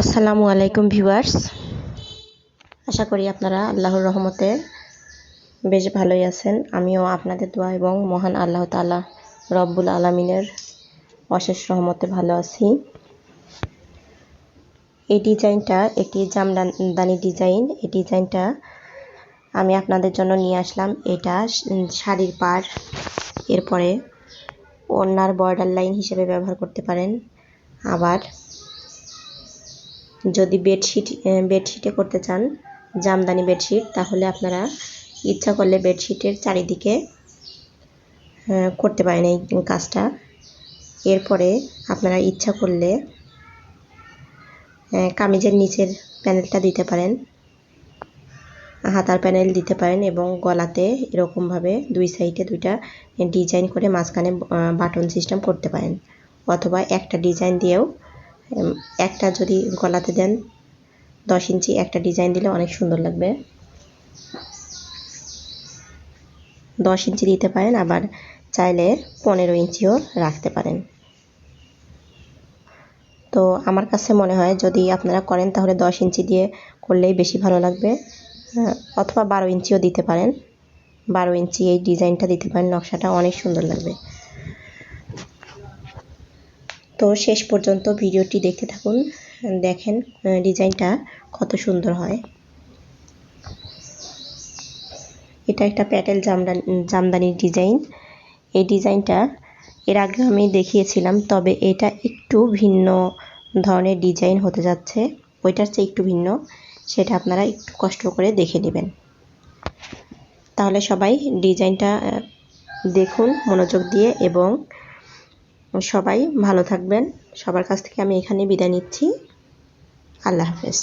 আসসালামু আলাইকুম ভিউয়ার্স। আশা করি আপনারা আল্লাহর রহমতে বেশ ভালোই আছেন। আমিও আপনাদের দোয়া এবং মহান আল্লাহ তালা রব্বুল আলমিনের অশেষ রহমতে ভালো আছি। এই ডিজাইনটা একটি জামদানি ডিজাইন। এই ডিজাইনটা আমি আপনাদের জন্য নিয়ে আসলাম। এটা শাড়ির পার এরপরে ওনার বর্ডার লাইন হিসেবে ব্যবহার করতে পারেন। আবার যদি বেডশিট বেডশিটে করতে চান, জামদানি বেডশিট তাহলে আপনারা ইচ্ছা করলে বেডশিটের চারিদিকে করতে পারেন এই কাজটা। এরপরে আপনারা ইচ্ছা করলে কামিজের নিচের প্যানেলটা দিতে পারেন। হাতার প্যানেল দিতে পারেন এবং গলাতে এরকমভাবে দুই সাইডে দুইটা ডিজাইন করে মাঝখানে বাটন সিস্টেম করতে পারেন। অথবা একটা ডিজাইন দিয়েও একটা যদি গলাতে দেন, দশ ইঞ্চি একটা ডিজাইন দিলে অনেক সুন্দর লাগবে। দশ ইঞ্চি দিতে পারেন, আবার চাইলে পনেরো ইঞ্চিও রাখতে পারেন। তো আমার কাছে মনে হয় যদি আপনারা করেন, তাহলে দশ ইঞ্চি দিয়ে করলেই বেশি ভালো লাগবে। অথবা বারো ইঞ্চিও দিতে পারেন। বারো ইঞ্চি এই ডিজাইনটা দিতে পারেন, নকশাটা অনেক সুন্দর লাগবে। তো শেষ পর্যন্ত ভিডিওটি দেখতে থাকুন। দেখেন ডিজাইনটা কত সুন্দর হয়। এটা একটা প্যাটেল জামদানি জামদানির ডিজাইন। এই ডিজাইনটা এর আগে আমি দেখিয়েছিলাম, তবে এটা একটু ভিন্ন ধরনের ডিজাইন হতে যাচ্ছে। ওইটার চেয়ে একটু ভিন্ন। সেটা আপনারা একটু কষ্ট করে দেখে নেবেন। তাহলে সবাই ডিজাইনটা দেখুন, মনোযোগ দিয়ে এবং সবাই ভালো থাকবেন। সবার কাছ থেকে আমি এখানে বিদায় নিচ্ছি। আল্লাহ হাফেজ।